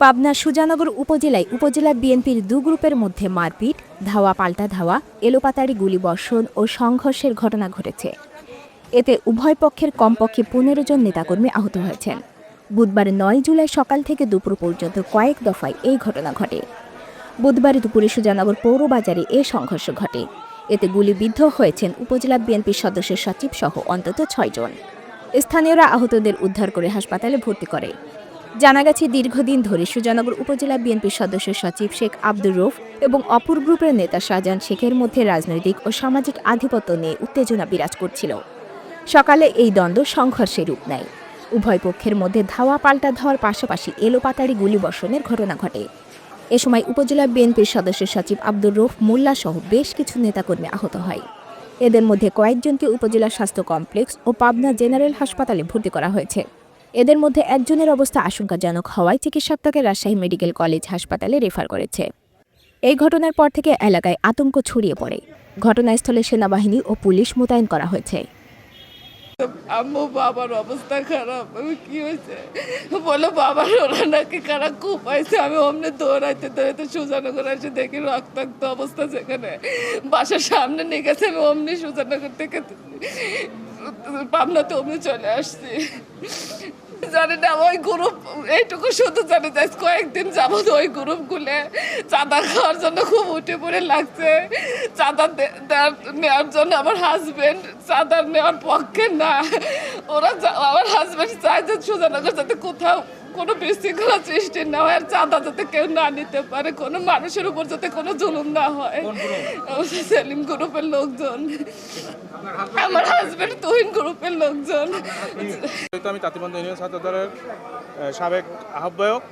পাবনা সুজানগর উপজেলায় উপজেলা বিএনপির দু গ্রুপের মধ্যে মারপিট, ধাওয়া পাল্টা ধাওয়া, এলোপাতাড়ি গুলিবর্ষণ ও সংঘর্ষের ঘটনা ঘটেছে। এতে উভয় পক্ষের কমপক্ষে পনেরো জন নেতাকর্মী আহত হয়েছেন। বুধবার নয় জুলাই সকাল থেকে দুপুর পর্যন্ত কয়েক দফায় এই ঘটনা ঘটে। বুধবার দুপুরে সুজানগর পৌরবাজারে এ সংঘর্ষ ঘটে। এতে গুলিবিদ্ধ হয়েছেন উপজেলা বিএনপির সদস্য সচিব সহ অন্তত ছয়জন স্থানীয়রা আহতদের উদ্ধার করে হাসপাতালে ভর্তি করে। জানা গেছে, দীর্ঘদিন ধরে সুজানগর উপজেলা বিএনপির সদস্য সচিব শেখ আব্দুর রৌফ এবং অপর গ্রুপের নেতা শাহজাহান শেখের মধ্যে রাজনৈতিক ও সামাজিক আধিপত্য নিয়ে উত্তেজনা বিরাজ করছিল। সকালে এই দ্বন্দ্ব সংঘর্ষে রূপ নেয়। উভয় পক্ষের মধ্যে ধাওয়া পাল্টা ধাওয়ার পাশাপাশি এলোপাতাড়ি গুলিবর্ষণের ঘটনা ঘটে। এ সময় উপজেলা বিএনপির সদস্য সচিব আব্দুর রৌফ মোল্লা সহ বেশ কিছু নেতাকর্মী আহত হয়। এদের মধ্যে কয়েকজনকে উপজেলা স্বাস্থ্য কমপ্লেক্স ও পাবনা জেনারেল হাসপাতালে ভর্তি করা হয়েছে। এদের মধ্যে একজনের অবস্থা আশঙ্কাজনক হওয়ায় চিকিৎসক তাকে রাজশাহী মেডিকেল কলেজ হাসপাতালে রেফার করেছে। এই ঘটনার পর থেকে এলাকায় আতঙ্ক ছড়িয়ে পড়ে। ঘটনাস্থলে সেনাবাহিনী ও পুলিশ মোতায়েন করা হয়েছে। আম্মু, বাবার অবস্থা খারাপ। কি হয়েছে? বলে, বাবার, ওরা নাকি কারা খুব পাইছে আমি অমনি দৌড়াইতে দৌড়াইতে সুজানগর এসে দেখি রক্তাক্ত অবস্থা যেখানে বাসার সামনে নিয়ে গেছে। আমি অমনি সুজানগর থেকে পাবনাতে অমনি চলে আসছি। জানে না, ওই গ্রুপ এইটুকু শুধু জানে যাই কয়েকদিন যাব ওই গ্রুপ গুলে চাঁদা খাওয়ার জন্য খুব উঠে পড়ে লাগছে। চাঁদা নেওয়ার জন্য আমার হাজবেন্ড চাঁদা নেওয়ার পক্ষে না। ওরা আমার হাজবেন্ড চায় যে সুজানগর যাতে কোথাও কোনো বিশৃঙ্খলা সৃষ্টি না হয় আর চাঁদা যাতে কেউ না নিতে পারে কোনো মানুষের উপর যাতে কোনো জুলুম না হয়। সেলিম গ্রুপের লোকজন। আমার হাজবেন্ড তুহিন গ্রুপের লোকজন। আমি তাঁতিবন্ধ ইউনিয়ন ছাত্র দলের সাবেক আহ্বায়ক।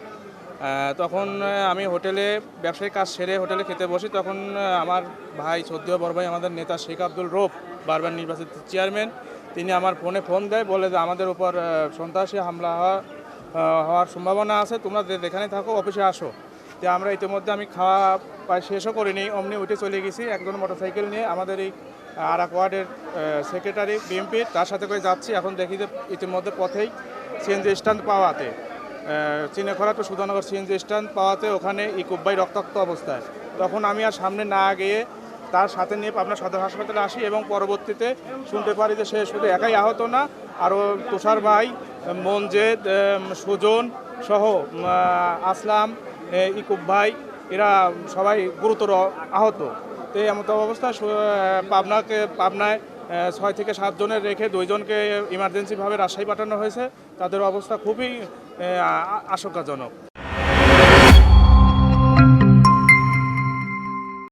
তখন আমি হোটেলে ব্যবসায়িক কাজ সেরে হোটেলে খেতে বসি। তখন আমার ভাই সদ্য বড় ভাই আমাদের নেতা শেখ আব্দুল রোফ বারবার নির্বাচিত চেয়ারম্যান তিনি আমার ফোনে ফোন দেয় বলে যে আমাদের উপর সন্ত্রাসী হামলা হওয়া হওয়ার সম্ভাবনা আছে, তোমরা যেখানে থাকো, অফিসে আসো। যে আমরা ইতিমধ্যে আমি খাওয়া প্রায় শেষও করিনি, অমনি উঠে চলে গেছি, একজন মোটরসাইকেল নিয়ে আমাদের এই আরাক ওয়ার্ডের সেক্রেটারি, বিএমপি, তার সাথে করে যাচ্ছি। এখন দেখি যে ইতিমধ্যে পথেই সিএনজি স্ট্যান্ড পাওয়াতে Chinekhara to Sudhanagar CNG stand পাওয়াতে ওখানে ইকুব্বাই রক্তাক্ত অবস্থায়। তখন আমি আর সামনে না গিয়ে তার সাথে নিয়ে পাবনা সদর হাসপাতালে আসি এবং পরবর্তীতে শুনতে পারি যে সে শুধু একাই আহত না, আরও তুষার ভাই মঞ্জেদ সুজন সহ আসলাম ইকুব ভাই, এরা সবাই গুরুতর আহত। তো এমত অবস্থা পাবনাকে, পাবনায় ছয় থেকে সাতজনের রেখে দুইজনকে ইমার্জেন্সিভাবে রাজশাহী পাঠানো হয়েছে। তাদের অবস্থা খুবই আশঙ্কাজনক।